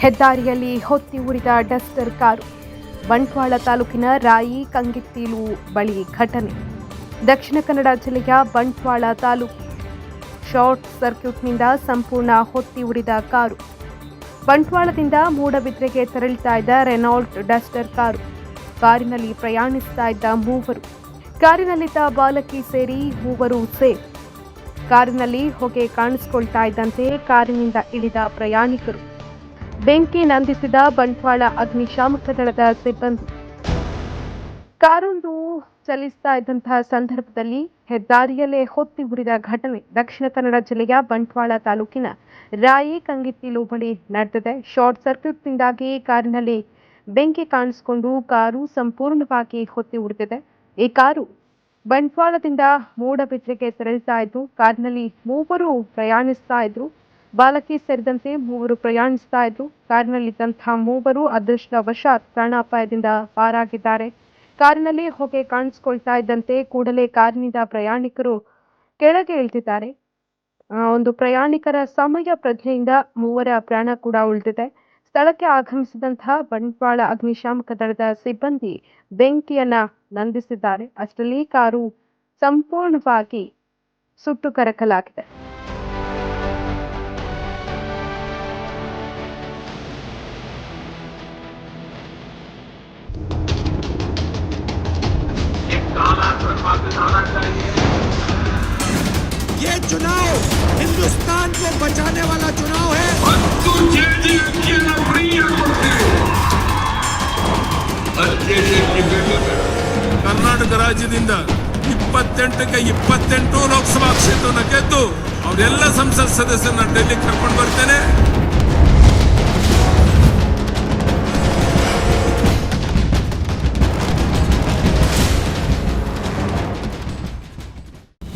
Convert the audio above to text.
ಹೆದ್ದಾರಿಯಲ್ಲಿ ಹೊತ್ತಿ ಉರಿದ Duster car. Bantwal ತಾಲೂಕಿನ ರಾಯಿ ಕಂಗಿತ್ತೀಲು ಬಳಿ ಘಟನೆ. ದಕ್ಷಿಣ ಕನ್ನಡ ಜಿಲ್ಲೆಯ ಬಂಟ್ವಾಳ ತಾಲೂಕು. ಶಾರ್ಟ್ ಸರ್ಕ್ಯೂಟ್ನಿಂದ ಸಂಪೂರ್ಣ ಹೊತ್ತಿ ಉರಿದ ಕಾರು. ಬಂಟ್ವಾಳದಿಂದ ಮೂಡಬಿದ್ರೆಗೆ ತೆರಳುತ್ತಾ ಇದ್ದ ರೆನಾಲ್ಟ್ ಡಸ್ಟರ್ ಕಾರು. ಕಾರಿನಲ್ಲಿ ಪ್ರಯಾಣಿಸ್ತಾ ಇದ್ದ ಮೂವರು. ಕಾರಿನಲ್ಲಿದ್ದ ಬಾಲಕಿ ಸೇರಿ ಮೂವರು ಸೇಫ್ ಕಾರಿನಲ್ಲಿ ಹೊಗೆ ಕಾಣಿಸಿಕೊಳ್ತಾ ಇದ್ದಂತೆ ಕಾರಿನಿಂದ ಇಳಿದ ಪ್ರಯಾಣಿಕರು. ಬೆಂಕಿ ನಂದಿಸಿದ ಬಂಟ್ವಾಳ ಅಗ್ನಿಶಾಮಕ ದಳದ ಸಿಬ್ಬಂದಿ. ಕಾರೊಂದು ಚಲಿಸ್ತಾ ಇದ್ದಂತಹ ಸಂದರ್ಭದಲ್ಲಿ ಹೆದ್ದಾರಿಯಲ್ಲೇ ಹೊತ್ತಿ ಉರಿದ ಘಟನೆ ದಕ್ಷಿಣ ಕನ್ನಡ ಜಿಲ್ಲೆಯ ಬಂಟ್ವಾಳ ತಾಲೂಕಿನ ರಾಯಿ ಕಂಗಿತ್ತಿಲು ಬಳಿ ನಡೆದಿದೆ. ಶಾರ್ಟ್ ಸರ್ಕ್ಯೂಟ್ನಿಂದಾಗಿ ಕಾರಿನಲ್ಲಿ ಬೆಂಕಿ ಕಾಣಿಸಿಕೊಂಡು ಕಾರು ಸಂಪೂರ್ಣವಾಗಿ ಹೊತ್ತಿ ಉರಿದಿದೆ. ಈ ಕಾರು ಬಂಟ್ವಾಳದಿಂದ ಮೂಡಬಿದ್ರೆಗೆ ತೆರಳಿತಾ ಇದ್ದು, ಕಾರಿನಲ್ಲಿ ಮೂವರು ಪ್ರಯಾಣಿಸ್ತಾ ಇದ್ರು. ಬಾಲಕಿ ಸೇರಿದಂತೆ ಮೂವರು ಪ್ರಯಾಣಿಸ್ತಾ ಇದ್ರು. ಕಾರಿನಲ್ಲಿದ್ದಂತಹ ಮೂವರು ಅದೃಷ್ಟವಶಾತ್ ಪ್ರಾಣಾಪಾಯದಿಂದ ಪಾರಾಗಿದ್ದಾರೆ. ಕಾರಿನಲ್ಲಿ ಹೊಗೆ ಕಾಣಿಸ್ಕೊಳ್ತಾ ಇದ್ದಂತೆ ಕೂಡಲೇ ಕಾರಿನಿಂದ ಪ್ರಯಾಣಿಕರು ಕೆಳಗೆ ಇಳಿದಿದ್ದಾರೆ. ಒಂದು ಪ್ರಯಾಣಿಕರ ಸಮಯ ಪ್ರಜ್ಞೆಯಿಂದ ಮೂವರ ಪ್ರಾಣ ಕೂಡ ಉಳಿದಿದೆ. ಸ್ಥಳಕ್ಕೆ ಆಗಮಿಸಿದಂತಹ ಬಂಟ್ವಾಳ ಅಗ್ನಿಶಾಮಕ ದಳದ ಸಿಬ್ಬಂದಿ ಬೆಂಕಿಯನ್ನ ನಂದಿಸಿದ್ದಾರೆ. ಅಷ್ಟರಲ್ಲಿ ಕಾರು ಸಂಪೂರ್ಣವಾಗಿ ಸುಟ್ಟು ಕರಕಲಾಗಿದೆ. ये चुनाव हिंदुस्तान को बचाने वाला चुनाव है ಹತ್ತು ಕೆಜಿಯ ಫ್ರೀ ಕೊಡ್ತೀವಿ ಹತ್ತು ಕೆಜಿ ಬೇಕು ಕರ್ನಾಟಕ ರಾಜ್ಯದಿಂದ ಇಪ್ಪತ್ತೆಂಟಕ್ಕೆ ಇಪ್ಪತ್ತೆಂಟು ಲೋಕಸಭಾ ಕ್ಷೇತ್ರನ ಗೆದ್ದು ಅವರೆಲ್ಲ ಸಂಸತ್ ಸದಸ್ಯರನ್ನ ಡೆಲ್ಲಿಗೆ ಕರ್ಕೊಂಡು ಬರ್ತೇನೆ